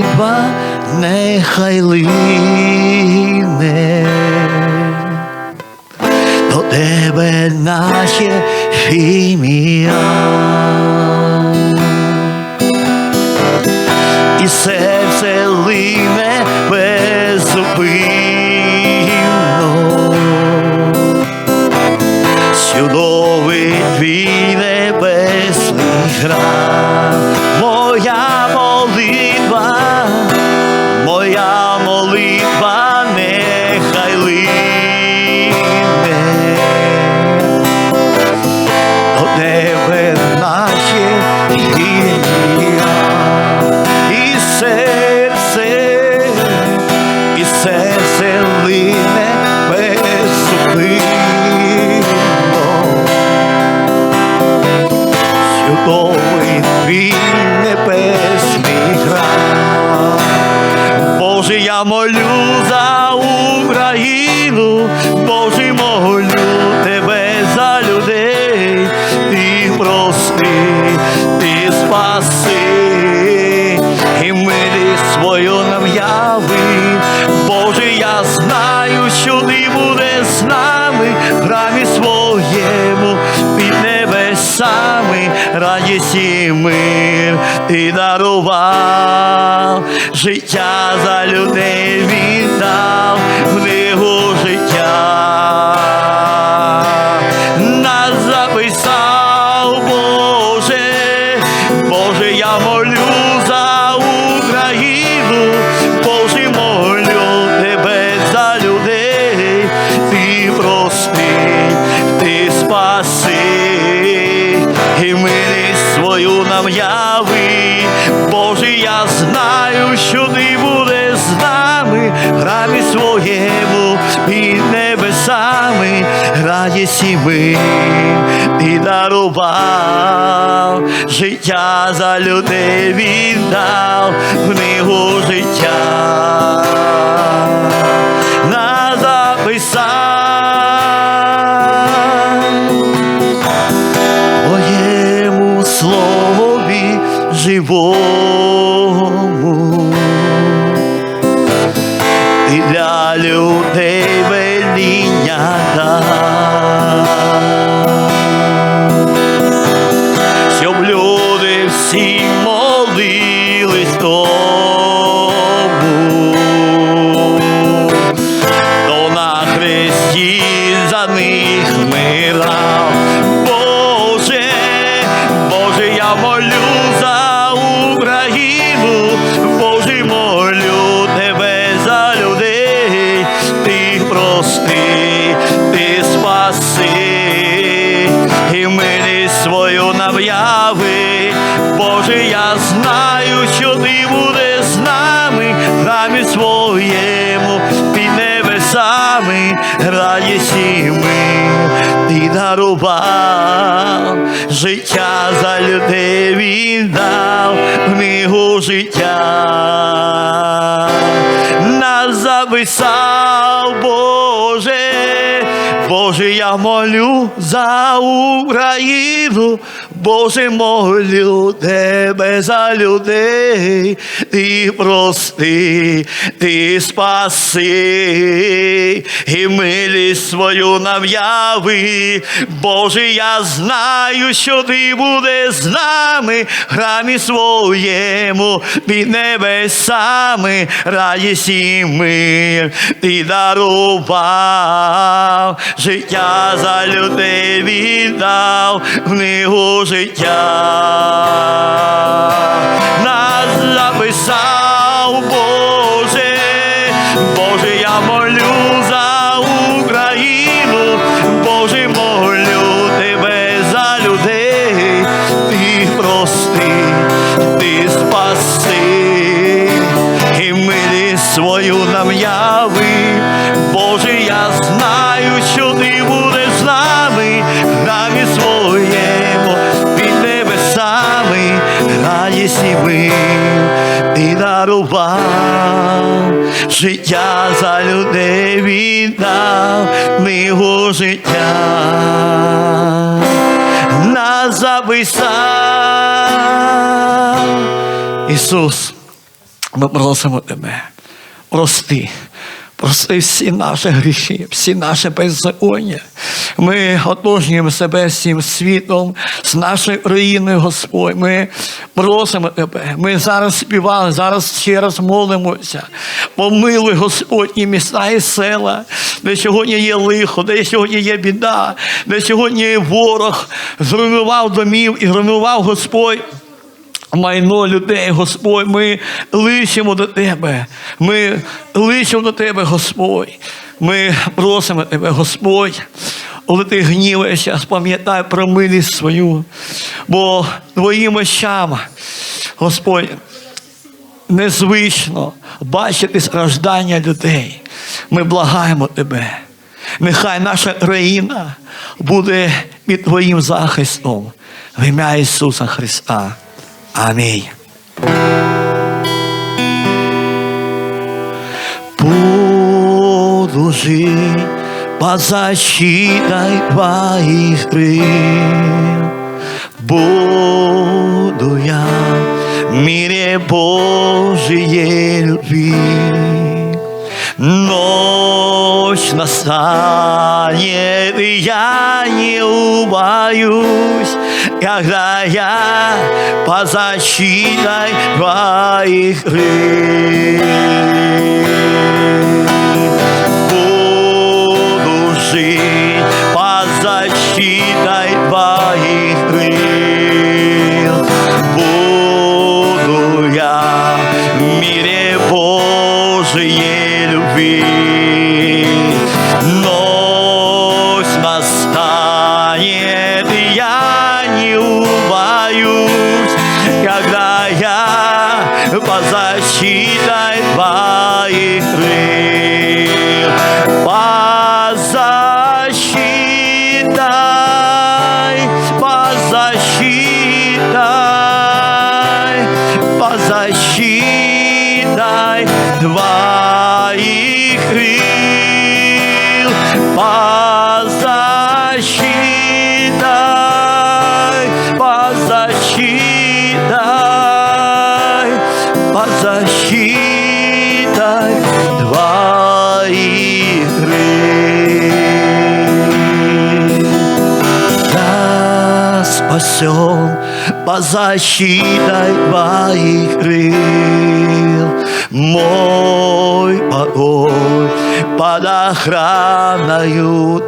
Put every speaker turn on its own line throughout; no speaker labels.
молитва нехай лине до тебе наше фімія. І серце лине за Україну, Боже, молю тебе за людей, ти прости, ти спаси, і милість свою нам яви. Боже, я знаю, що ти будеш з нами радість і мир ти дарував, життя за людей віддав, книгу життя. Нам Боже, я знаю, що ти будеш з нами. В храмі своєму під небесами, радість і мир ти дарував, життя за людей віддав, книгу життя живому. І для людей веління дав. Щоб люди всі молились дарував, життя за людей віддав, книгу життя. Нас записав, Боже, Боже, я молю за Україну, Боже, молю тебе за людей, ти прости, ти спаси, і милість свою нам яви. Боже, я знаю, що ти будеш з нами храмі своєму під небесами, радість і мир ти дарував, життя за людей віддав, книгу життя. Нас записав, Боже, Боже, я молю за Україну, Боже, молю тебе за людей, ти прости, ти спаси, і милість свою нам яви, Боже, я знаю, що ти будеш з нами, в радість і дарував, життя за людей віддав, мого життя нас записав. Ісус, Ми просимо тебе, прости. Прости всі наші гріхи, всі наші беззаконня. Ми отожнюємо себе цим світом, з нашою країною, Господь. Ми просимо Тебе. Ми зараз співали, зараз ще раз молимося. Помилуй, Господь, і міста і села, де сьогодні є лихо, де сьогодні є біда, де сьогодні ворог зруйнував домів і зруйнував Господь майно людей, Господь, ми лишимо до Тебе. Ми лишимо до Тебе, Господь. Ми просимо Тебе, Господь. Коли ти гніваєшся, спам'ятай про милість свою, бо твоїм очам, Господь, незвично бачити страждання людей. Ми благаємо Тебе. Нехай наша країна буде під Твоїм захистом в ім'я Ісуса Христа. Амінь. Буду жить под защитой Твоих крыл. Буду я в мире Божьей любви. Ночь настанет, и я не убоюсь, когда я по защитой твоих крыл. Защитой, под защитой, под спасен под защитой твоих крыл. Мой покой под охраною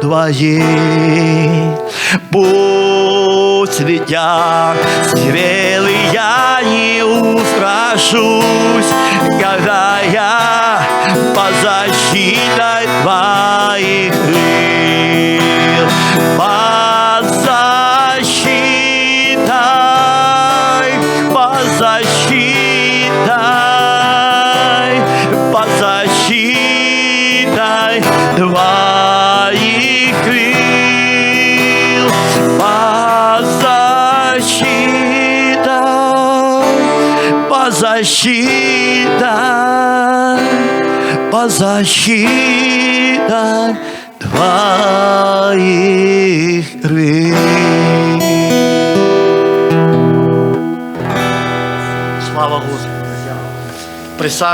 твоей. Пусть летят стрелы, я не устрашусь, когда я под защитой твоих под защитой твоих под защитой, под защитой твоих крыл. expressar